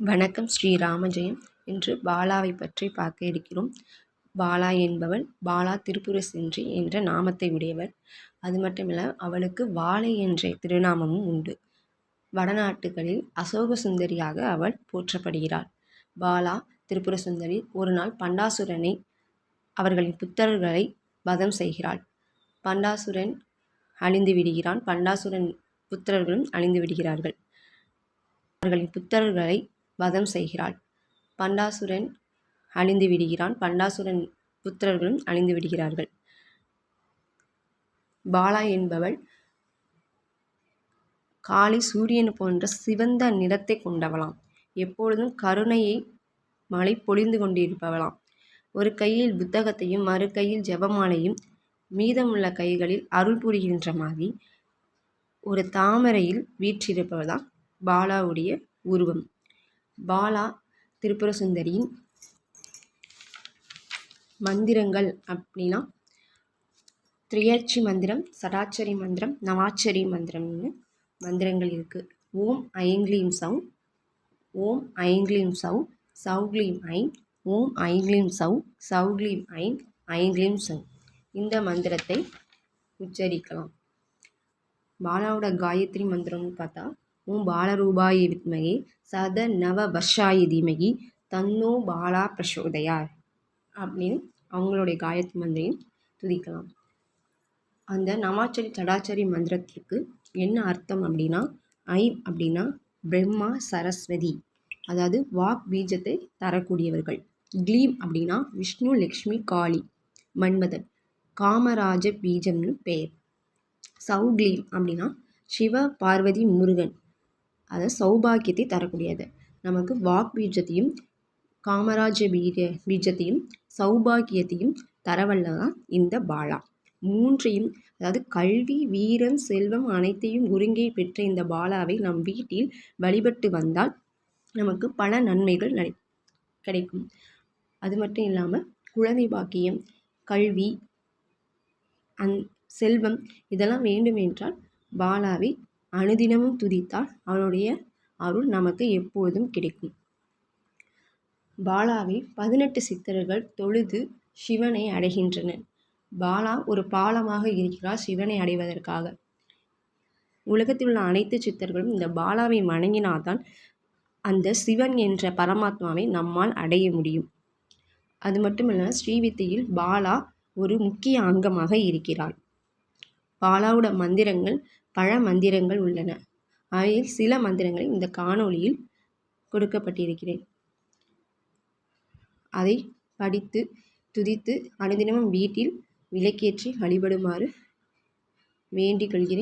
வணக்கம் ஸ்ரீ ராமஜெயம். இன்று பாலாவை பற்றி பார்க்க இருக்கிறோம். பாலா என்பவள் பாலா திருப்புர சென்றி என்ற நாமத்தை உடையவள் அது மட்டுமில்ல அவளுக்கு வாழை என்ற திருநாமமும் உண்டு. வடநாட்டுகளில் அசோக சுந்தரியாக அவள் போற்றப்படுகிறாள். பாலா திரிபுர சுந்தரி ஒரு நாள் பண்டாசுரனை அவர்களின் புத்தர்களை வதம் செய்கிறாள். பண்டாசுரன் அழிந்து விடுகிறான். பண்டாசுரன் புத்திரர்களும் அழிந்து விடுகிறார்கள். அவர்களின் புத்தர்களை வதம் செய்கிறாள். பண்டாசுரன் அழிந்து விடுகிறான். பண்டாசுரன் புத்திரர்களும் அழிந்து விடுகிறார்கள். பாலா என்பவள் காளி சூரியன் போன்ற சிவந்த நிறத்தை கொண்டவளாம். எப்பொழுதும் கருணையை மழை பொழிந்து கொண்டிருப்பவளாம். ஒரு கையில் புத்தகத்தையும் மறு கையில் ஜெபமாலையும் மீதமுள்ள கைகளில் அருள் புரிகின்ற மாதிரி ஒரு தாமரையில் வீற்றிருப்பவள்தான் பாலாவுடைய உருவம். பாலா திரிபுர சுந்தரியின் மந்திரங்கள் அப்படின்னா திரியர்ச்சி மந்திரம் சடாச்சரி மந்திரம் நவாச்சரி மந்திரம்னு மந்திரங்கள் இருக்குது ஓம் ஐங்லீம் சௌ ஓம் ஐங்லீம் சௌ சவுக்லீம் ஐம் ஓம் ஐங்லீம் சௌ சவுக்லீம் ஐம் ஐங்லீம் சவு இந்த மந்திரத்தை உச்சரிக்கலாம். பாலாவோட காயத்ரி மந்திரம்னு பார்த்தா ஓம் பாலரூபாய வித்மகே சத நவ வர்ஷாய தீமகி தன்னோ பாலா பிரசோதயார். அப்படின்னு அவங்களுடைய காயத்ரி மந்திரையும் துதிக்கலாம். அந்த நமாச்சரி சடாச்சரி மந்திரத்திற்கு என்ன அர்த்தம் அப்படின்னா ஐ அப்படின்னா பிரம்மா சரஸ்வதி அதாவது வாக் பீஜத்தை தரக்கூடியவர்கள். க்ளீம் அப்படின்னா விஷ்ணு லக்ஷ்மி காளி மன்மதன் காமராஜ பீஜம்னு பெயர். சௌக்லீம் அப்படின்னா சிவ பார்வதி முருகன் அது சௌபாக்கியத்தை தரக்கூடியது. நமக்கு வாக் பீஜத்தையும் காமராஜ பீஜ பீஜத்தையும் சௌபாக்கியத்தையும் தரவல்லதான் இந்த பாலா. மூன்றையும் அதாவது கல்வி வீரம் செல்வம் அனைத்தையும் ஒருங்கே பெற்ற இந்த பாலாவை நம் வீட்டில் வழிபட்டு வந்தால் நமக்கு பல நன்மைகள் நடை கிடைக்கும். அது மட்டும் இல்லாமல் குழந்தை பாக்கியம் கல்வி அந் செல்வம் இதெல்லாம் வேண்டும் என்றால் பாலாவை அனுதினமும் துதித்தால் அவனுடைய அருள் நமக்கு எப்போதும் கிடைக்கும். பாலாவை பதினெட்டு சித்தர்கள் தொழுது சிவனை அடைகின்றனர். பாலா ஒரு பாலமாக இருக்கிறார் சிவனை அடைவதற்காக. உலகத்தில் உள்ள அனைத்து சித்தர்களும் இந்த பாலாவை வணங்கினால்தான் அந்த சிவன் என்ற பரமாத்மாவை நம்மால் அடைய முடியும். அது மட்டுமல்ல ஸ்ரீவித்தையில் பாலா ஒரு முக்கிய அங்கமாக இருக்கிறாள் பாலாவோட மந்திரங்கள் பல மந்திரங்கள் உள்ளன. அவையில் சில மந்திரங்களை இந்த காணொளியில் கொடுக்கப்பட்டிருக்கிறேன். அதை படித்து துதித்து அனுதினமும் வீட்டில் விளக்கேற்றி வழிபடுமாறு வேண்டிக் கொள்கிறேன்.